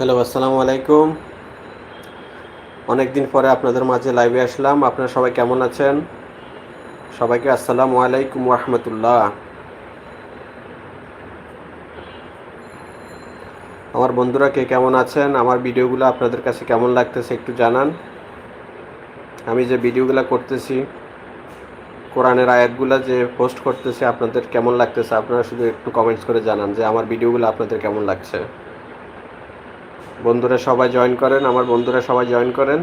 Hello, আসসালামু আলাইকুম। অনেক দিন পরে আপনাদের মাঝে লাইভে আসলাম। আপনারা সবাই কেমন আছেন? সবাইকে আসসালামু আলাইকুম রহমতুল্লাহ। আমার বন্ধুরা কে কেমন আছেন? আমার ভিডিওগুলো আপনাদের কাছে কেমন লাগতেছে একটু জানান। আমি যে ভিডিওগুলো করতেছি, কোরআনের আয়াতগুলো যে পোস্ট করতেছি, আপনাদের কেমন লাগতেছে? আপনারা শুধু একটু কমেন্টস করে জানান যে আমার ভিডিওগুলো আপনাদের কেমন লাগছে। বন্ধুরা সবাই জয়েন করেন, আমার বন্ধুরা সবাই জয়েন করেন।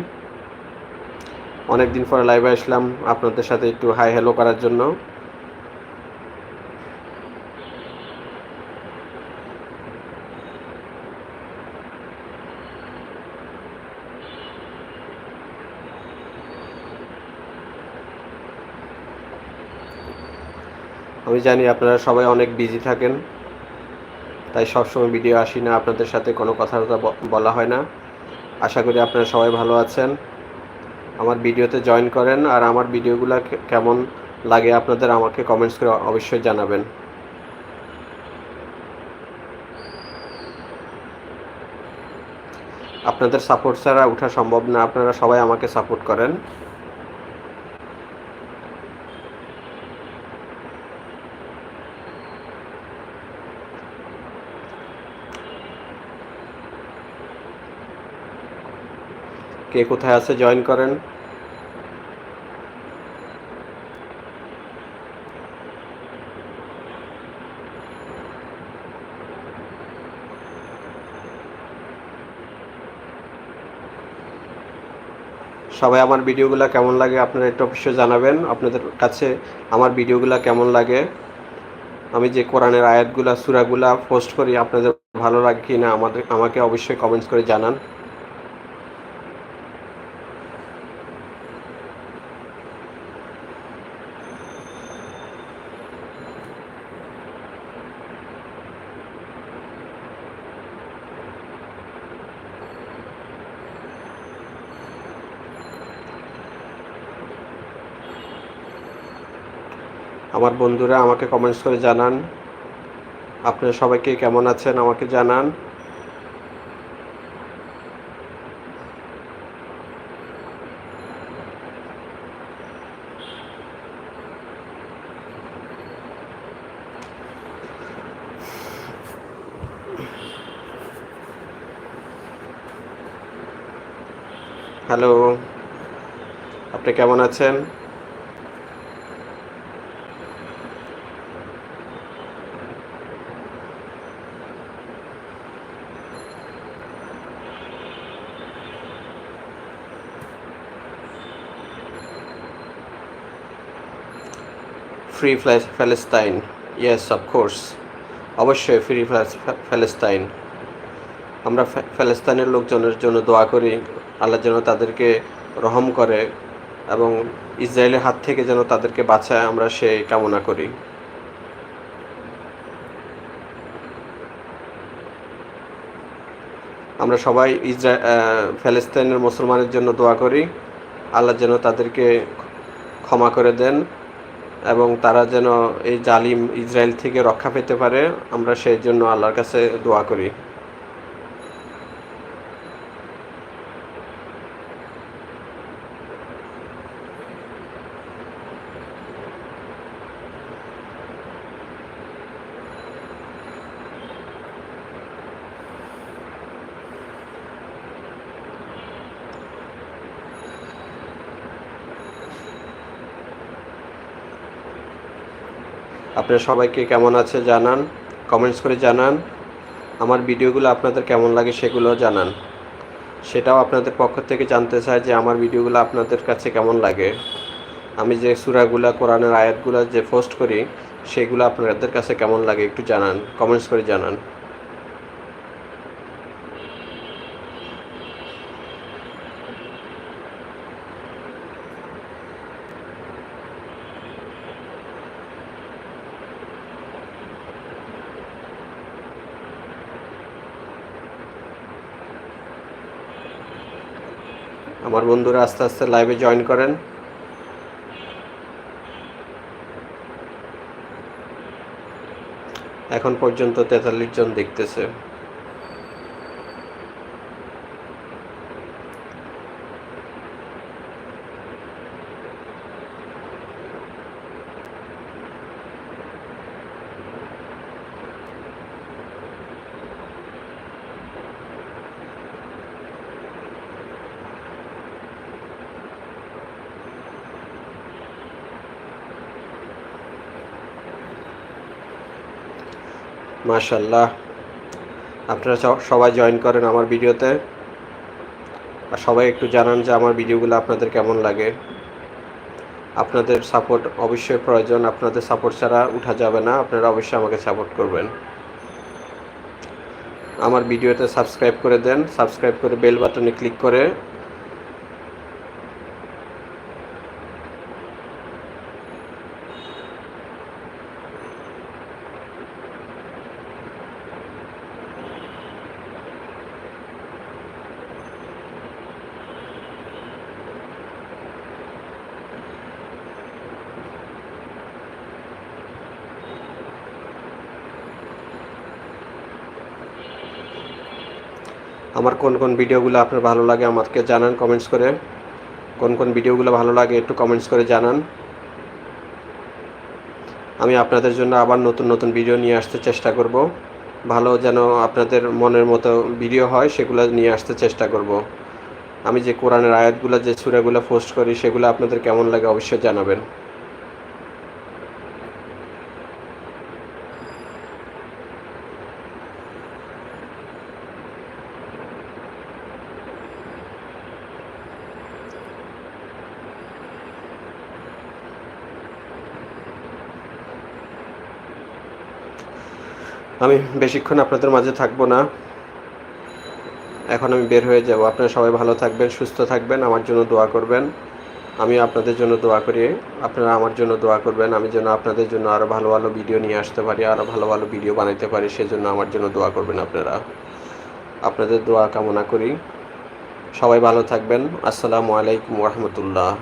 অনেক দিন পরে লাইভে আসলাম আপনাদের সাথে একটু হাই হ্যালো করার জন্য। আমি জানি আপনারা সবাই অনেক বিজি থাকেন। তাই সবসময় ভিডিও আসি না, আপনাদের সাথে কোনো কথাবার্তা বলা হয় না। আশা করি আপনারা সবাই ভালো আছেন। আমার ভিডিওতে জয়েন করেন আর আমার ভিডিওগুলো কেমন লাগে আপনাদের আমাকে কমেন্টস করে অবশ্যই জানাবেন। আপনাদের সাপোর্ট ছাড়া ওঠা সম্ভব না, আপনারা সবাই আমাকে সাপোর্ট করেন। কে কোথায় আছে জয়েন করেন। সবাই আমার ভিডিওগুলো কেমন লাগে আপনারা একটু অবশ্যই জানাবেন। আপনাদের কাছে আমার ভিডিওগুলো কেমন লাগে? আমি যে কোরআনের আয়াতগুলা, সুরাগুলা পোস্ট করি, আপনাদের ভালো লাগে কি না আমাদের আমাকে অবশ্যই কমেন্টস করে জানান। আমার বন্ধুরা, আমাকে কমেন্টস করে জানান। আপনারা সবাইকে কেমন আছেন আমাকে জানান। হ্যালো আপনি কেমন আছেন? Free Palestine yes of course অবশ্যই ফ্রি প্যালেস্তাইন আমরা প্যালেস্তাইনের লোকজনের জন্য দোয়া করি, আল্লাহ যেন তাদেরকে রহম করে এবং ইসরায়েলের হাত থেকে যেন তাদেরকে বাঁচায় আমরা সেই কামনা করি। আমরা সবাই ইসরা প্যালেস্তাইনের মুসলমানের জন্য দোয়া করি, আল্লাহ যেন তাদেরকে ক্ষমা করে দেন। এবং তারা যেন এই জালিম ইসরায়েল থেকে রক্ষা পেতে পারে, আমরা সেই জন্য আল্লাহর কাছে দোয়া করি। আপনারা সবাইকে কেমন আছে জানান কমেন্টস করে জানান। আমার ভিডিওগুলো আপনাদের কেমন লাগে সেগুলো জানান। সেটাও আপনাদের পক্ষ থেকে জানতে চাই যে আমার ভিডিওগুলো আপনাদের কাছে কেমন লাগে। আমি যে সুরাগুলা, কোরআনের আয়াতগুলো যে পোস্ট করি, সেগুলো আপনাদের কাছে কেমন লাগে একটু জানান কমেন্টস করে জানান। আমার বন্ধুরা আস্তে আস্তে লাইভে জয়েন করেন। এখন পর্যন্ত তেতাল্লিশ জন দেখতেছে। মাশাল্লাহ আপনারা সবাই জয়েন করেন আমার ভিডিওতে। আর সবাই একটু জানান যে আমার ভিডিওগুলো আপনাদের কেমন লাগে। আপনাদের সাপোর্ট অবশ্যই প্রয়োজন। আপনাদের সাপোর্ট ছাড়া উঠা যাবে না। আপনারা অবশ্যই আমাকে সাপোর্ট করবেন। আমার ভিডিওতে সাবস্ক্রাইব করে দেন। সাবস্ক্রাইব করে বেল বাটনে ক্লিক করে আমার কোন কোন ভিডিওগুলো আপনার ভালো লাগে আমাকে জানান কমেন্টস করে। কোন কোন ভিডিওগুলো ভালো লাগে একটু কমেন্টস করে জানান। আমি আপনাদের জন্য আবার নতুন নতুন ভিডিও নিয়ে আসতে চেষ্টা করব। ভালো যেন আপনাদের মনের মতো ভিডিও হয়, সেগুলো নিয়ে আসতে চেষ্টা করব। আমি যে কোরআনের আয়াতগুলো, যে সুরাগুলো পোস্ট করি, সেগুলো আপনাদের কেমন লাগে অবশ্যই জানাবেন। আমি বেশিক্ষণ আপনাদের মাঝে থাকব না। এখন আমি বের হয়ে যাব। আপনারা সবাই ভালো থাকবেন, সুস্থ থাকবেন, আমার জন্য দোয়া করবেন। আমি আপনাদের জন্য দোয়া করি। আপনারা আমার জন্য দোয়া করবেন। আমি যেন আপনাদের জন্য আরও ভালো ভালো ভিডিও নিয়ে আসতে পারি আরও ভালো ভালো ভিডিও বানাইতে পারি, সেজন্য আমার জন্য দোয়া করবেন আপনারা। আপনাদের দোয়া কামনা করি। সবাই ভালো থাকবেন। আসসালামু আলাইকুম রহমতুল্লাহ।